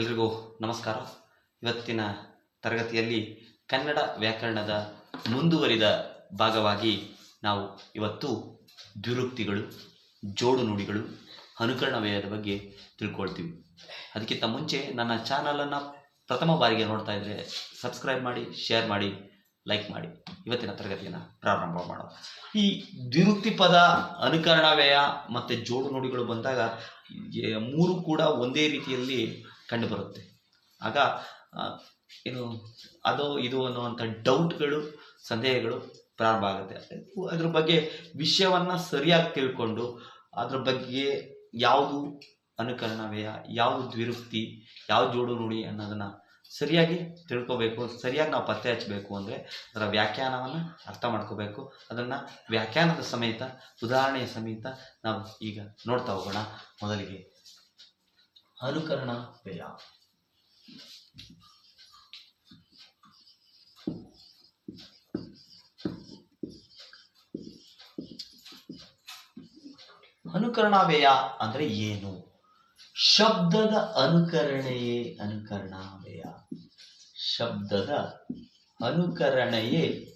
ಎಲ್ರಿಗೂ ನಮಸ್ಕಾರ. ಇವತ್ತಿನ ತರಗತಿಯಲ್ಲಿ ಕನ್ನಡ ವ್ಯಾಕರಣದ ಮುಂದುವರಿದ ಭಾಗವಾಗಿ ನಾವು ಇವತ್ತು ದ್ವಿರುಕ್ತಿಗಳು, ಜೋಡು ನುಡಿಗಳು, ಅನುಕರಣ ವ್ಯಯದ ಬಗ್ಗೆ ತಿಳ್ಕೊಳ್ತೀವಿ. ಅದಕ್ಕಿಂತ ಮುಂಚೆ ನನ್ನ ಚಾನಲನ್ನು ಪ್ರಥಮ ಬಾರಿಗೆ ನೋಡ್ತಾ ಇದ್ದರೆ ಸಬ್ಸ್ಕ್ರೈಬ್ ಮಾಡಿ ಶೇರ್ ಮಾಡಿ ಲೈಕ್ ಮಾಡಿ. ಇವತ್ತಿನ ತರಗತಿಯನ್ನು ಪ್ರಾರಂಭ ಮಾಡೋಣ. ಈ ದ್ವಿರುಕ್ತಿ ಪದ, ಅನುಕರಣ ವ್ಯಯ ಮತ್ತು ಜೋಡು ನುಡಿಗಳು ಬಂದಾಗ ಮೂರು ಕೂಡ ಒಂದೇ ರೀತಿಯಲ್ಲಿ ಕಂಡುಬರುತ್ತೆ. ಆಗ ಇದು, ಅದು, ಇದು ಅನ್ನುವಂಥ ಡೌಟ್ಗಳು, ಸಂದೇಹಗಳು ಪ್ರಾರಂಭ ಆಗುತ್ತೆ. ಅದ್ರ ಬಗ್ಗೆ ವಿಷಯವನ್ನು ಸರಿಯಾಗಿ ತಿಳ್ಕೊಂಡು, ಅದ್ರ ಬಗ್ಗೆ ಯಾವುದು ಅನುಕರಣ ವ್ಯಯ ಯಾವುದು ದ್ವಿರುಕ್ತಿ ಯಾವ ಜೋಡು ನುಡಿ ಅನ್ನೋದನ್ನು ಸರಿಯಾಗಿ ತಿಳ್ಕೊಬೇಕು, ಸರಿಯಾಗಿ ನಾವು ಪತ್ತೆ ಹಚ್ಚಬೇಕು ಅಂದರೆ ಅದರ ವ್ಯಾಖ್ಯಾನವನ್ನು ಅರ್ಥ ಮಾಡ್ಕೋಬೇಕು. ಅದನ್ನು ವ್ಯಾಖ್ಯಾನದ ಸಮೇತ, ಉದಾಹರಣೆಯ ಸಮೇತ ನಾವು ಈಗ ನೋಡ್ತಾ ಹೋಗೋಣ ಮೊದಲಿಗೆ. ಅನುಕರಣ ವ್ಯಯ ಅನುಕರಣ ವ್ಯಯ ಅಂದ್ರೆ ಏನು? ಶಬ್ದದ ಅನುಕರಣೆಯೇ ಅನುಕರಣ ವ್ಯಯ. ಶಬ್ದದ ಅನುಕರಣೆಯೇ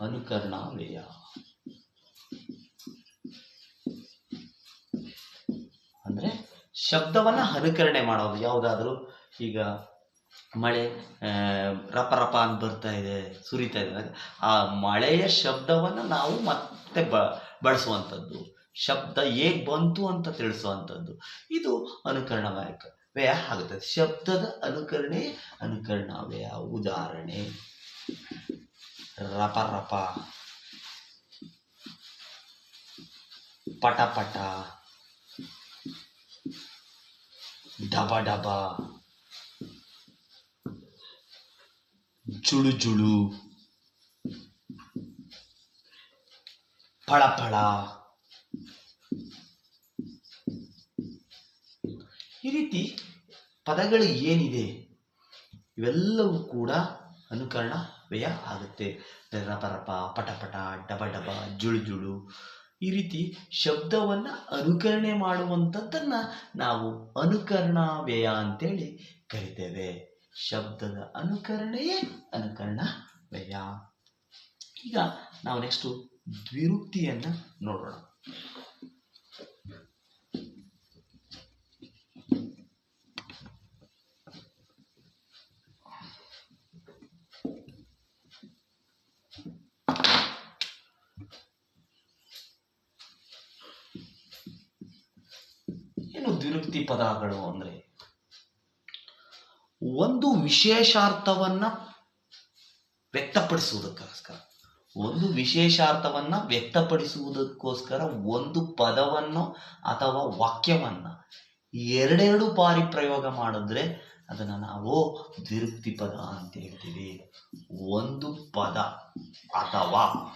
ಅನುಕರಣ ವ್ಯಯ. ಶಬ್ದವನ್ನ ಅನುಕರಣೆ ಮಾಡೋದು. ಯಾವುದಾದ್ರೂ ಈಗ ಮಳೆ ರಪ ರಪ ಅಂತ ಬರ್ತಾ ಇದೆ, ಸುರಿತಾ ಇದೆ. ಆ ಮಳೆಯ ಶಬ್ದವನ್ನ ನಾವು ಮತ್ತೆ ಬ, ಬಳಸುವಂಥದ್ದು. ಶಬ್ದ ಹೇಗ್ ಬಂತು ಅಂತ ತಿಳಿಸುವಂಥದ್ದು. ಇದು ಅನುಕರಣ ವ್ಯಯ ಆಗುತ್ತದೆ ಶಬ್ದದ ಅನುಕರಣೆ ಅನುಕರಣ ವ್ಯಯ ಉದಾಹರಣೆ. ರಪ ರಪ. ಪಟ ಪಟ. ಡಬ ಡಬ ಜುಳು ಜುಳು ಫಳ ಫಳ ಈ ರೀತಿ ಪದಗಳು ಏನಿದೆ? ಇವೆಲ್ಲವೂ ಕೂಡ ಅನುಕರಣ ವ್ಯಯ ಆಗುತ್ತೆ ರಪ ಪಟಪಟ ಪಟ ಪಟ, ಡಬ ಡಬ, ಜುಳು ಜುಳು. ಈ ರೀತಿ ಶಬ್ದವನ್ನ ಅನುಕರಣೆ ಮಾಡುವಂಥದ್ದನ್ನು ನಾವು ಅನುಕರಣ ವ್ಯಯ ಅಂತೇಳಿ ಕರಿತೇವೆ. ಶಬ್ದದ ಅನುಕರಣೆಯೇ ಅನುಕರಣ ವ್ಯಯ ಈಗ ನಾವು ನೆಕ್ಸ್ಟು ದ್ವಿರುಕ್ತಿಯನ್ನ ನೋಡೋಣ. ಏನು ಪದಗಳು ಅಂದ್ರೆ? ಒಂದು ವಿಶೇಷಾರ್ಥವನ್ನ ವ್ಯಕ್ತಪಡಿಸುವುದಕ್ಕೋಸ್ಕರ. ಒಂದು ವಿಶೇಷಾರ್ಥವನ್ನ ವ್ಯಕ್ತಪಡಿಸುವುದಕ್ಕೋಸ್ಕರ ಒಂದು ಪದವನ್ನು ಅಥವಾ ವಾಕ್ಯವನ್ನ ಎರಡೆರಡು ಬಾರಿ ಪ್ರಯೋಗ ಮಾಡಿದ್ರೆ ಅದನ್ನ ನಾವು ದ್ವಿರುಕ್ತಿ ಪದ ಅಂತ ಹೇಳ್ತೀವಿ. ಒಂದು ಪದ ಅಥವಾ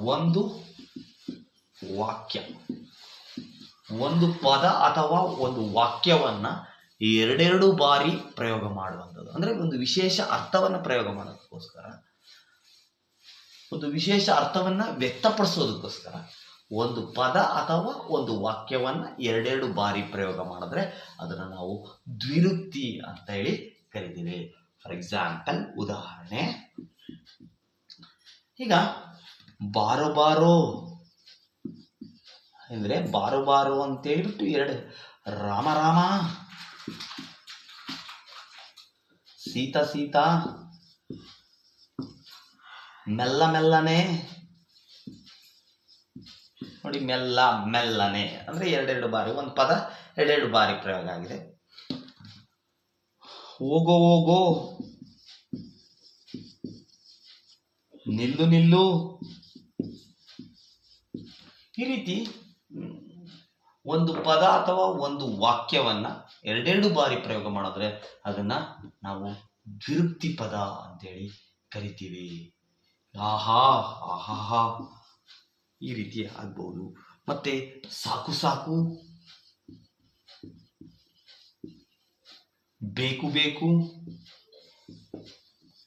ಒಂದು ವಾಕ್ಯ. ಒಂದು ಪದ ಅಥವಾ ಒಂದು ವಾಕ್ಯವನ್ನ ಎರಡೆರಡು ಬಾರಿ ಪ್ರಯೋಗ ಮಾಡುವಂಥದ್ದು. ಅಂದ್ರೆ ಒಂದು ವಿಶೇಷ ಅರ್ಥವನ್ನ ಪ್ರಯೋಗ ಮಾಡೋದಕ್ಕೋಸ್ಕರ, ಒಂದು ವಿಶೇಷ ಅರ್ಥವನ್ನ ವ್ಯಕ್ತಪಡಿಸೋದಕ್ಕೋಸ್ಕರ ಒಂದು ಪದ ಅಥವಾ ಒಂದು ವಾಕ್ಯವನ್ನ ಎರಡೆರಡು ಬಾರಿ ಪ್ರಯೋಗ ಮಾಡಿದ್ರೆ ಅದನ್ನ ನಾವು ದ್ವಿರುಕ್ತಿ ಅಂತ ಹೇಳಿ ಕರಿತೀವಿ. ಫಾರ್ ಎಕ್ಸಾಂಪಲ್ ಉದಾಹರಣೆ, ಈಗ ಬಾರೋ ಬಾರೋ ಅಂದ್ರೆ ಬಾರು ಬಾರು ಅಂತ ಹೇಳ್ಬಿಟ್ಟು ಎರಡು ರಾಮ ರಾಮ. ಸೀತಾ ಸೀತಾ. ಮೆಲ್ಲ ಮೆಲ್ಲನೆ. ನೋಡಿ ಮೆಲ್ಲ ಮೆಲ್ಲನೆ ಅಂದ್ರೆ ಎರಡೆರಡು ಬಾರಿ, ಒಂದು ಪದ, ಎರಡೆರಡು ಬಾರಿ ಪ್ರಯೋಗ ಆಗಿದೆ. ಹೋಗೋ ಹೋಗೋ. ನಿಲ್ಲು ನಿಲ್ಲು. ಈ ರೀತಿ ಒಂದು ಪದ ಅಥವಾ ಒಂದು ವಾಕ್ಯವನ್ನ ಎರಡೆರಡು ಬಾರಿ ಪ್ರಯೋಗ ಮಾಡಿದ್ರೆ ಅದನ್ನ ನಾವು ದ್ವಿರುಕ್ತಿ ಪದ ಅಂತೇಳಿ ಕರಿತೀವಿ. ಆಹಾ ಆಹಾ ಈ ರೀತಿ ಆಗ್ಬಹುದು ಮತ್ತೆ ಸಾಕು ಸಾಕು. ಬೇಕು ಬೇಕು.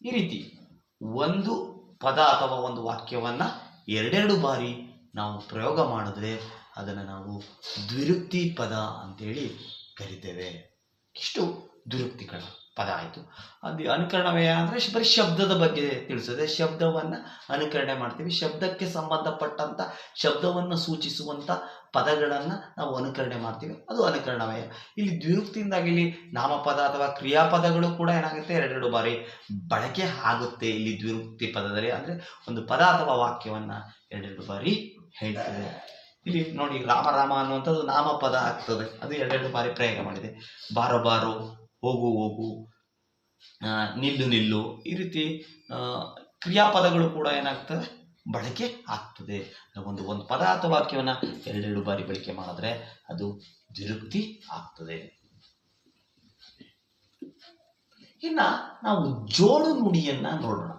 ಈ ರೀತಿ ಒಂದು ಪದ ಅಥವಾ ಒಂದು ವಾಕ್ಯವನ್ನ ಎರಡೆರಡು ಬಾರಿ ನಾವು ಪ್ರಯೋಗ ಮಾಡಿದ್ರೆ ಅದನ್ನು ನಾವು ದ್ವಿರುಕ್ತಿ ಪದ ಅಂತೇಳಿ ಕರಿತೇವೆ. ಇಷ್ಟು ದ್ವಿರುಕ್ತಿಗಳ ಪದ ಆಯಿತು. ಅದು ಅನುಕರಣವೇ ಅಂದರೆ ಬರೀ ಶಬ್ದದ ಬಗ್ಗೆ ತಿಳಿಸೋದೆ ಶಬ್ದವನ್ನು ಅನುಕರಣೆ ಮಾಡ್ತೀವಿ. ಶಬ್ದಕ್ಕೆ ಸಂಬಂಧಪಟ್ಟಂಥ ಶಬ್ದವನ್ನು ಸೂಚಿಸುವಂಥ ಪದಗಳನ್ನು ನಾವು ಅನುಕರಣೆ ಮಾಡ್ತೀವಿ. ಅದು ಅನುಕರಣವಯ ಇಲ್ಲಿ ದ್ವಿರುಕ್ತಿಯಿಂದಾಗಿ ಇಲ್ಲಿ ನಾಮಪದ ಅಥವಾ ಕ್ರಿಯಾಪದಗಳು ಕೂಡ ಏನಾಗುತ್ತೆ? ಎರಡೆರಡು ಬಾರಿ ಬಳಕೆ ಆಗುತ್ತೆ ಇಲ್ಲಿ ದ್ವಿರುಕ್ತಿ ಪದದಲ್ಲಿ. ಅಂದರೆ ಒಂದು ಪದ ಅಥವಾ ವಾಕ್ಯವನ್ನು ಎರಡೆರಡು ಬಾರಿ ಹೇಳ್ತದೆ ಇಲ್ಲಿ ನೋಡಿ ರಾಮ ರಾಮ ಅನ್ನುವಂಥದ್ದು ನಾಮಪದ ಆಗ್ತದೆ. ಅದು ಎರಡೆರಡು ಬಾರಿ ಪ್ರಯೋಗ ಮಾಡಿದೆ. ಬಾರೋ ಬಾರೋ, ಹೋಗು ಹೋಗು ನಿಲ್ಲು ನಿಲ್ಲು ಈ ರೀತಿ ಕ್ರಿಯಾಪದಗಳು ಕೂಡ ಏನಾಗ್ತದೆ? ಬಳಕೆ ಆಗ್ತದೆ. ಒಂದು ಒಂದು ಪದ ಅಥವಾ ವಾಕ್ಯವನ್ನು ಎರಡೆರಡು ಬಾರಿ ಬಳಕೆ ಮಾಡಿದ್ರೆ ಅದು ದ್ವಿರುಕ್ತಿ ಆಗ್ತದೆ. ಇನ್ನ ನಾವು ಜೋಳು ನುಡಿಯನ್ನ ನೋಡೋಣ.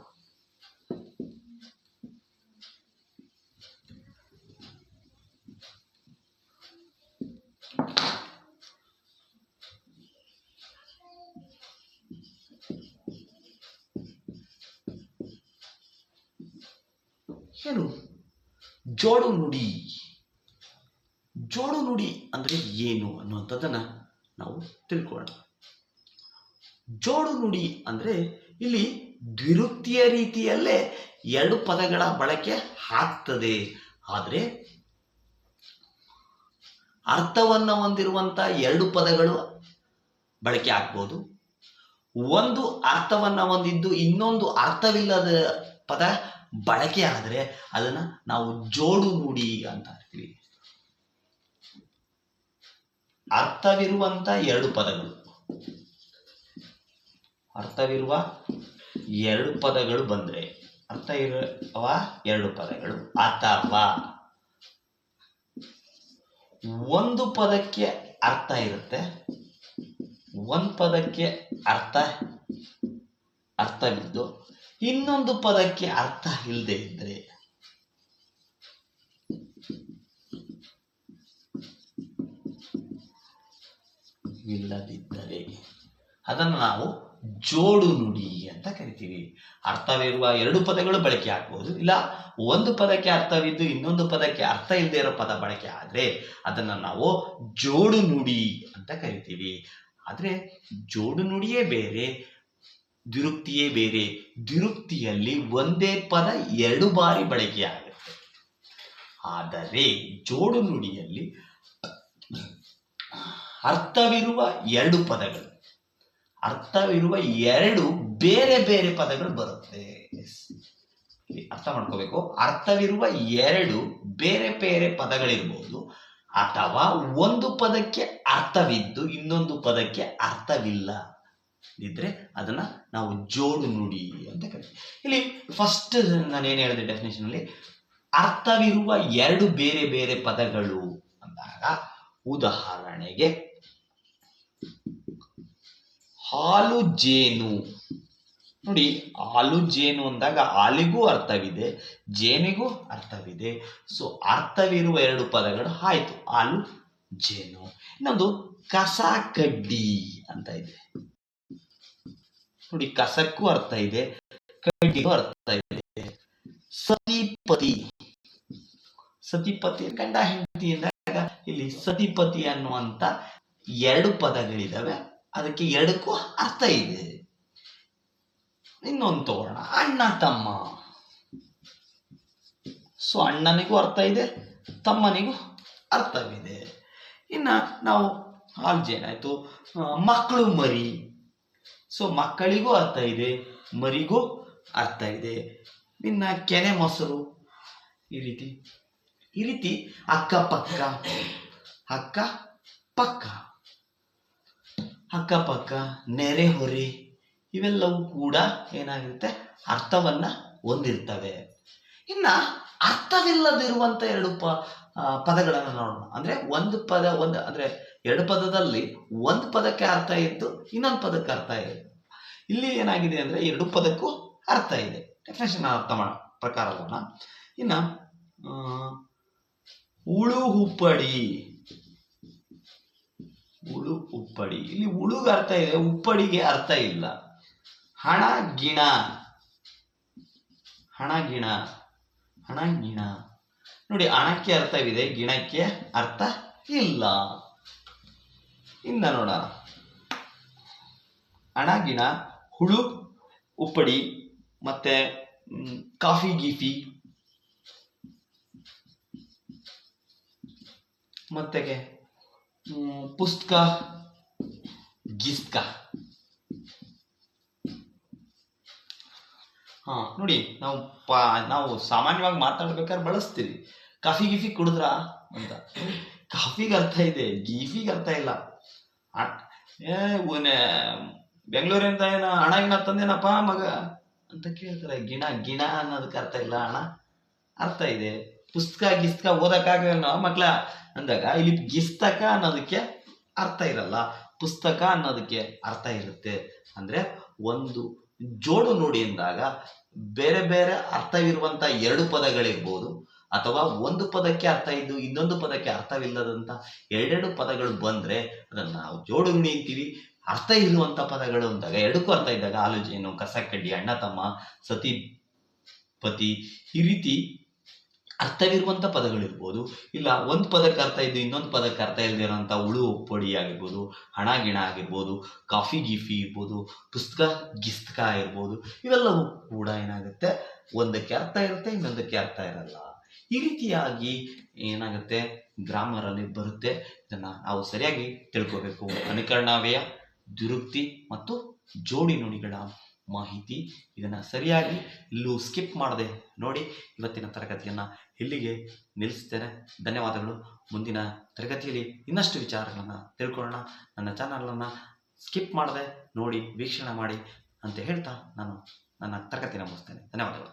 ಏನು? ಜೋಡು ನುಡಿ. ಜೋಡು ನುಡಿ ಅಂದ್ರೆ ಏನು ಅನ್ನುವಂಥದ್ದನ್ನ ನಾವು ತಿಳ್ಕೊಳ್ಳೋಣ. ಜೋಡು ನುಡಿ ಅಂದ್ರೆ ಇಲ್ಲಿ ದ್ವಿರುಕ್ತಿಯ ರೀತಿಯಲ್ಲೇ ಎರಡು ಪದಗಳ ಬಳಕೆ ಆಗ್ತದೆ. ಆದರೆ ಅರ್ಥವನ್ನ ಹೊಂದಿರುವಂತ ಎರಡು ಪದಗಳು ಬಳಕೆ ಆಗ್ಬೋದು. ಒಂದು ಅರ್ಥವನ್ನ ಹೊಂದಿದ್ದು ಇನ್ನೊಂದು ಅರ್ಥವಿಲ್ಲದ ಪದ ಬಳಕೆ ಆದರೆ ಅದನ್ನ ನಾವು ಜೋಡು ನುಡಿ ಅಂತ ಹೇಳ್ತೀವಿ ಅರ್ಥವಿರುವಂತ ಎರಡು ಪದಗಳು. ಅರ್ಥವಿರುವ ಎರಡು ಪದಗಳು ಬಂದ್ರೆ ಅರ್ಥ ಇರುವ ಎರಡು ಪದಗಳು ಅಥವಾ ಒಂದು ಪದಕ್ಕೆ ಅರ್ಥ ಇರುತ್ತೆ, ಒಂದು ಪದಕ್ಕೆ ಅರ್ಥ, ಅರ್ಥವಿದ್ದು ಇನ್ನೊಂದು ಪದಕ್ಕೆ ಅರ್ಥ ಇಲ್ಲದೆ ಇದ್ರೆ ಇಲ್ಲದಿದ್ದರೆ ಅದನ್ನು ನಾವು ಜೋಡು ನುಡಿ ಅಂತ ಕರಿತೀವಿ. ಅರ್ಥವಿರುವ ಎರಡು ಪದಗಳು ಬಳಕೆ ಆಗ್ಬೋದು. ಇಲ್ಲ, ಒಂದು ಪದಕ್ಕೆ ಅರ್ಥವಿದ್ದು ಇನ್ನೊಂದು ಪದಕ್ಕೆ ಅರ್ಥ ಇಲ್ಲದೆ ಇರೋ ಪದ ಬಳಕೆ ಆದರೆ ಅದನ್ನು ನಾವು ಜೋಡು ನುಡಿ ಅಂತ ಕರಿತೀವಿ. ಆದರೆ ಜೋಡು ನುಡಿಯೇ ಬೇರೆ ದ್ವಿರುಕ್ತಿಯೇ ಬೇರೆ. ದ್ವಿರುಕ್ತಿಯಲ್ಲಿ ಒಂದೇ ಪದ ಎರಡು ಬಾರಿ ಬಳಕೆಯಾಗುತ್ತೆ ಆದರೆ ಜೋಡು ನುಡಿಯಲ್ಲಿ ಅರ್ಥವಿರುವ ಎರಡು ಪದಗಳು, ಅರ್ಥವಿರುವ ಎರಡು ಬೇರೆ ಬೇರೆ ಪದಗಳು ಬರುತ್ತೆ. ಅರ್ಥ ಮಾಡ್ಕೋಬೇಕು. ಅರ್ಥವಿರುವ ಎರಡು ಬೇರೆ ಬೇರೆ ಪದಗಳಿರ್ಬೋದು. ಅಥವಾ ಒಂದು ಪದಕ್ಕೆ ಅರ್ಥವಿದ್ದು ಇನ್ನೊಂದು ಪದಕ್ಕೆ ಅರ್ಥವಿಲ್ಲ. ಇದ್ರೆ ಅದನ್ನ ನಾವು ಜೋಡು ನುಡಿ ಅಂತ ಕರಿತೀವಿ. ಇಲ್ಲಿ ಫಸ್ಟ್ ನಾನು ಏನು ಹೇಳಿದೆ ಡೆಫಿನೇಷನ್ ಅಲ್ಲಿ, ಅರ್ಥವಿರುವ ಎರಡು ಬೇರೆ ಬೇರೆ ಪದಗಳು ಅಂದಾಗ, ಉದಾಹರಣೆಗೆ ಹಾಲು ಜೇನು ನೋಡಿ ಹಾಲು ಜೇನು ಅಂದಾಗ ಹಾಲಿಗೂ ಅರ್ಥವಿದೆ, ಜೇನಿಗೂ ಅರ್ಥವಿದೆ. ಸೊ ಅರ್ಥವಿರುವ ಎರಡು ಪದಗಳು ಆಯ್ತು. ಹಾಲು ಜೇನು ಇನ್ನೊಂದು ಕಸ ಕಡ್ಡಿ ಅಂತ ಇದೆ. ನೋಡಿ ಕಸಕ್ಕೂ ಅರ್ಥ ಇದೆ ಕಡ್ಡಿಗೂ ಅರ್ಥ ಇದೆ. ಸತಿಪತಿ. ಸತಿಪತಿ ಗಂಡ, ಹೆಂಡತಿ ಅಂದಾಗ ಇಲ್ಲಿ ಸತಿಪತಿ ಅನ್ನುವಂತ ಎರಡು ಪದಗಳಿದಾವೆ. ಅದಕ್ಕೆ ಎರಡಕ್ಕೂ ಅರ್ಥ ಇದೆ. ಇನ್ನೊಂದು ತಗೋಣ ಅಣ್ಣ, ತಮ್ಮ. ಸೊ ಅಣ್ಣನಿಗೂ ಅರ್ಥ ಇದೆ, ತಮ್ಮನಿಗೂ ಅರ್ಥವಿದೆ. ಇನ್ನ ನಾವು ಹಾಲು ಜೇನಾಯ್ತು ಮಕ್ಕಳು ಮರಿ. ಸೊ ಮಕ್ಕಳಿಗೂ ಅರ್ಥ ಇದೆ, ಮರಿಗೂ ಅರ್ಥ ಇದೆ. ಇನ್ನ ಕೆನೆ ಮೊಸರು, ಈ ರೀತಿ. ಈ ರೀತಿ ಅಕ್ಕಪಕ್ಕ ಅಕ್ಕ ಪಕ್ಕ ಅಕ್ಕಪಕ್ಕ ನೆರೆಹೊರೆ ಇವೆಲ್ಲವೂ ಕೂಡ ಏನಾಗಿರುತ್ತೆ? ಅರ್ಥವನ್ನ ಹೊಂದಿರ್ತವೆ. ಇನ್ನ ಅರ್ಥವಿಲ್ಲದಿರುವಂತ ಎರಡು ಪ ಪದಗಳನ್ನು ನೋಡೋಣ. ಅಂದ್ರೆ ಒಂದು ಪದ, ಒಂದು, ಅಂದ್ರೆ ಎರಡು ಪದದಲ್ಲಿ ಒಂದು ಪದಕ್ಕೆ ಅರ್ಥ ಇದ್ದು ಇನ್ನೊಂದು ಪದಕ್ಕೆ ಅರ್ಥ ಇದೆ. ಇಲ್ಲಿ ಏನಾಗಿದೆ ಅಂದ್ರೆ ಎರಡು ಪದಕ್ಕೂ ಅರ್ಥ ಇದೆ. ಡೆಫಿನೇಷನ್ ಅರ್ಥ ಮಾಡ ಅಲ್ಲ ಇನ್ನ ಉಳು ಉಪ್ಪಡಿ. ಉಳು ಉಪ್ಪಡಿ. ಇಲ್ಲಿ ಉಳುಗ ಅರ್ಥ ಇದೆ, ಉಪ್ಪಡಿಗೆ ಅರ್ಥ ಇಲ್ಲ. ಹಣ ಗಿಣ. ಹಣ ಗಿಣ. ಹಣ ಗಿಣ. ನೋಡಿ ಹಣಕ್ಕೆ ಅರ್ಥವಿದೆ, ಗಿಣಕ್ಕೆ ಅರ್ಥ ಇಲ್ಲ. ಇನ್ನ ನೋಡೋಣ. ಅಣ, ಗಿಣ, ಹುಳು, ಉಪ್ಪಡಿ, ಮತ್ತೆ ಕಾಫಿ, ಗೀಫಿ ಮತ್ತೆ ಪುಸ್ತಕ, ಗಿಸ್ಕ. ಹಾ, ನೋಡಿ, ನಾವು ನಾವು ಸಾಮಾನ್ಯವಾಗಿ ಮಾತಾಡ್ಬೇಕಾದ್ರೆ ಬಳಸ್ತೀವಿ. ಕಾಫಿ ಗಿಫಿ ಕುಡಿದ್ರಾ ಅಂತ. ಕಾಫಿಗೆ ಅರ್ಥ ಇದೆ, ಗೀಫಿಗೆ ಅರ್ಥ ಇಲ್ಲ. ಏನೇ ಬೆಂಗಳೂರಿಂದ ಏನ ಹಣ ಗಿಣ ತಂದೇನಪ್ಪ ಮಗ ಅಂತ ಕೇಳ್ತಾರೆ. ಗಿಣ ಗಿಣ ಅನ್ನೋದಕ್ಕೆ ಅರ್ಥ ಇಲ್ಲ ಹಣ ಅರ್ಥ ಇದೆ. ಪುಸ್ತಕ ಗಿಸ್ತಕ ಓದಕ್ಕಾಗಲ್ಲ ಮಕ್ಳ ಅಂದಾಗ ಇಲ್ಲಿ ಗಿಸ್ತಕ ಅನ್ನೋದಕ್ಕೆ ಅರ್ಥ ಇರಲ್ಲ. ಪುಸ್ತಕ ಅನ್ನೋದಕ್ಕೆ ಅರ್ಥ ಇರುತ್ತೆ. ಅಂದ್ರೆ ಒಂದು ಜೋಡು ನುಡಿ ಅಂದಾಗ ಬೇರೆ ಬೇರೆ ಅರ್ಥವಿರುವಂತ ಎರಡು ಪದಗಳಿರ್ಬೋದು. ಅಥವಾ ಒಂದು ಪದಕ್ಕೆ ಅರ್ಥ ಇದ್ದು ಇನ್ನೊಂದು ಪದಕ್ಕೆ ಅರ್ಥವಿಲ್ಲದಂತ ಎರಡೆರಡು ಪದಗಳು ಬಂದ್ರೆ ಅದನ್ನ ನಾವು ಜೋಡು ನುಡಿ ಅಂತೀವಿ. ಅರ್ಥ ಇರುವಂತ ಪದಗಳು ಅಂದಾಗ, ಎರಡಕ್ಕೂ ಅರ್ಥ ಇದ್ದಾಗ ಆಲೋಚನೆ ಕಸ ಕಡ್ಡಿ ಅಣ್ಣ ತಮ್ಮ, ಸತಿ, ಪತಿ ಈ ರೀತಿ ಅರ್ಥವಿರುವಂತ ಪದಗಳಿರ್ಬೋದು. ಇಲ್ಲ, ಒಂದು ಪದಕ್ಕೆ ಅರ್ಥ ಇದ್ದು ಇನ್ನೊಂದು ಪದಕ್ಕೆ ಅರ್ಥ ಇಲ್ಲದೆ ಇರೋಂಥ ಉಳು ಪೊಡಿ ಆಗಿರ್ಬೋದು, ಹಣ, ಗಿಣ ಆಗಿರ್ಬೋದು, ಕಾಫಿ, ಗಿಫಿ ಇರ್ಬೋದು, ಪುಸ್ತಕ, ಗಿಸ್ತಕ ಇರ್ಬೋದು, ಇವೆಲ್ಲವೂ ಕೂಡ ಏನಾಗುತ್ತೆ? ಒಂದಕ್ಕೆ ಅರ್ಥ ಇರುತ್ತೆ, ಇನ್ನೊಂದಕ್ಕೆ ಅರ್ಥ ಇರಲ್ಲ. ಈ ರೀತಿಯಾಗಿ ಏನಾಗುತ್ತೆ? ಗ್ರಾಮರ್ ಅಲ್ಲಿ ಬರುತ್ತೆ. ಇದನ್ನ ನಾವು ಸರಿಯಾಗಿ ತಿಳ್ಕೋಬೇಕು. ಅನುಕರಣಾವ್ಯಯ ದುರುಕ್ತಿ ಮತ್ತು ಜೋಡಿ ನುಡಿಗಳ ಮಾಹಿತಿ. ಇದನ್ನ ಸರಿಯಾಗಿ ಇಲ್ಲೂ ಸ್ಕಿಪ್ ಮಾಡದೆ ನೋಡಿ ಇವತ್ತಿನ ತರಗತಿಯನ್ನ ಇಲ್ಲಿಗೆ ನಿಲ್ಲಿಸ್ತೇನೆ. ಧನ್ಯವಾದಗಳು. ಮುಂದಿನ ತರಗತಿಯಲ್ಲಿ ಇನ್ನಷ್ಟು ವಿಚಾರಗಳನ್ನು ತಿಳ್ಕೊಳ್ಳೋಣ. ನನ್ನ ಚಾನಲನ್ನು ಸ್ಕಿಪ್ ಮಾಡದೆ ನೋಡಿ ವೀಕ್ಷಣೆ ಮಾಡಿ ಅಂತ ಹೇಳ್ತಾ ನಾನು ನನ್ನ ತರಗತಿನ ಮುಗಿಸ್ತೇನೆ. ಧನ್ಯವಾದಗಳು.